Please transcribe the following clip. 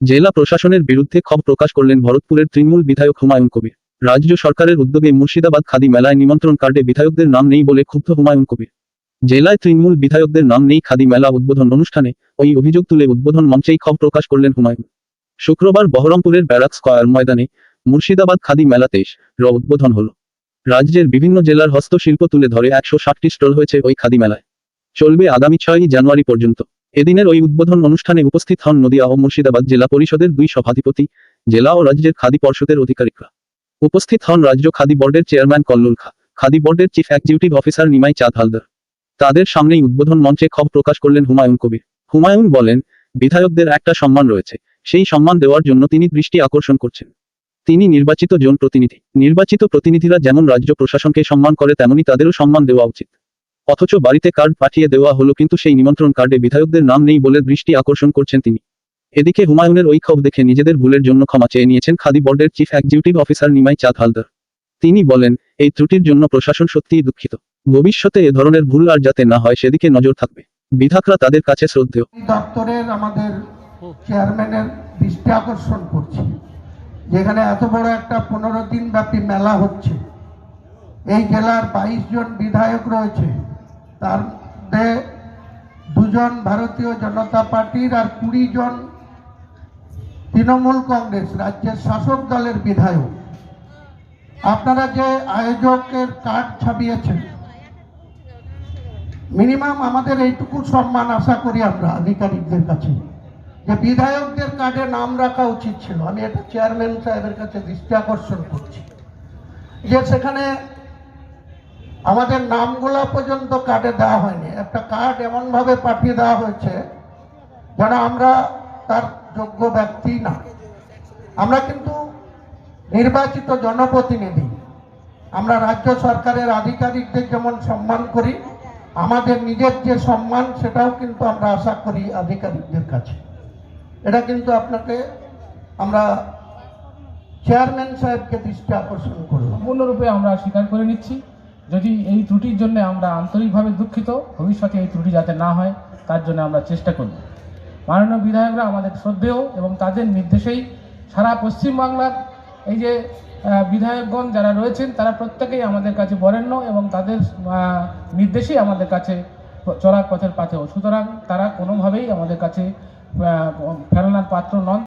জেলা প্রশাসনের বিরুদ্ধে ক্ষোভ প্রকাশ করলেন ভরতপুরের তৃণমূল বিধায়ক হুমায়ুন কবির। রাজ্য সরকারের উদ্যোগে মুর্শিদাবাদ খাদি মেলায় নিমন্ত্রণ কার্ডে বিধায়কদের নাম নেই বলে ক্ষুব্ধ হুমায়ুন কবির। জেলায় তৃণমূল বিধায়কদের নাম নেই খাদি মেলা উদ্বোধন অনুষ্ঠানে ওই অভিযোগ তুলে উদ্বোধন মঞ্চেই ক্ষোভ প্রকাশ করলেন হুমায়ুন। শুক্রবার বহরমপুরের ব্যারাক স্কয়ার ময়দানে মুর্শিদাবাদ খাদি মেলা তেইশ র উদ্বোধন হল। রাজ্যের বিভিন্ন জেলার হস্তশিল্প তুলে ধরে একশো ষাটটি স্টল হয়েছে ওই খাদি মেলায়। চলবে আগামী ছয়ই জানুয়ারি পর্যন্ত। এদিনের ওই উদ্বোধন অনুষ্ঠানে উপস্থিত হন নদিয়া ও মুর্শিদাবাদ জেলা পরিষদের দুই সভাধিপতি, জেলা ও রাজ্যের খাদি পর্ষদের অধিকারিকরা। উপস্থিত হন রাজ্য খাদি বোর্ডের চেয়ারম্যান কল্লুল খা, খাদি বোর্ডের চিফ এক্সিকিউটিভ অফিসার নিমাই চাঁদ হালদার। তাদের সামনেই উদ্বোধন মঞ্চে ক্ষোভ প্রকাশ করলেন হুমায়ুন কবির। হুমায়ুন বলেন, বিধায়কদের একটা সম্মান রয়েছে, সেই সম্মান দেওয়ার জন্য তিনি দৃষ্টি আকর্ষণ করছেন। তিনি নির্বাচিত জন প্রতিনিধি। নির্বাচিত প্রতিনিধিরা যেমন রাজ্য প্রশাসনকে সম্মান করে, তেমনি তাদেরও সম্মান দেওয়া উচিত। অথচ বাড়িতে কার্ড পাঠিয়ে দেওয়া হলো কিন্তু সেই নিমন্ত্রণ কার্ডে বিধায়কদের নাম নেই বলে দৃষ্টি আকর্ষণ করছেন তিনি। এদিকে হুমায়ুনের ওই ক্ষোভ দেখে নিজেদের ভুলের জন্য ক্ষমা চেয়ে নিয়েছেন খাদি বোর্ডের চিফ এক্সিকিউটিভ অফিসার নিমাই চাঁদ হালদার। তিনি বলেন, এই ত্রুটির জন্য প্রশাসন সত্যিই দুঃখিত। ভবিষ্যতে এ ধরনের ভুল আর যাতে না হয় সেদিকে নজর থাকবে। বিধাকরা তাদের কাছে শ্রদ্ধেয়। দপ্তরের আমাদের চেয়ারম্যানের দৃষ্টি আকর্ষণ করছি। যেখানে এত বড় একটা পনেরো দিন ব্যাপী মেলা হচ্ছে। এই জেলার বাইশ জন বিধায়ক রয়েছে। তার দুজন ভারতীয় জনতা পার্টির আর কুড়ি জন তৃণমূল কংগ্রেস রাজ্যের শাসক দলের বিধায়ক। আপনারা যে আয়োজকের কার্ড ছাপিয়েছেন, মিনিমাম আমাদের এইটুকু সম্মান আশা করি আমরা আধিকারিকদের কাছে, যে বিধায়কদের কার্ডে নাম রাখা উচিত ছিল। আমি এটা চেয়ারম্যান সাহেবের কাছে দৃষ্টি আকর্ষণ করছি। যে সেখানে আমাদের নামগুলা পর্যন্ত কার্ডে দেওয়া হয়নি। একটা কার্ড এমনভাবে পাঠিয়ে দেওয়া হয়েছে যেন আমরা তার যোগ্য ব্যক্তি না। আমরা কিন্তু নির্বাচিত জনপ্রতিনিধি। আমরা রাজ্য সরকারের আধিকারিকদের যেমন সম্মান করি, আমাদের নিজের যে সম্মান সেটাও কিন্তু আমরা আশা করি আধিকারিকদের কাছে। এটা কিন্তু আপনাকে আমরা চেয়ারম্যান সাহেবকে দৃষ্টি আকর্ষণ করলাম। সম্পূর্ণরূপে আমরা স্বীকার করে নিচ্ছি। যদি এই ত্রুটির জন্য আমরা আন্তরিকভাবে দুঃখিত, ভবিষ্যতে এই ত্রুটি যাতে না হয়, তার জন্য আমরা চেষ্টা করব। মাননীয় বিধায়করা আমাদের শ্রদ্ধেয় এবং তাদের নির্দেশেই সারা পশ্চিমবাংলার এই যে বিধায়কগণ যারা রয়েছেন, তারা প্রত্যেকেই আমাদের কাছে বরেণ্য এবং তাদের নির্দেশেই আমাদের কাছে চলার পথের পাথেও। সুতরাং তারা কোনোভাবেই আমাদের কাছে ফেরানোর পাত্র নন।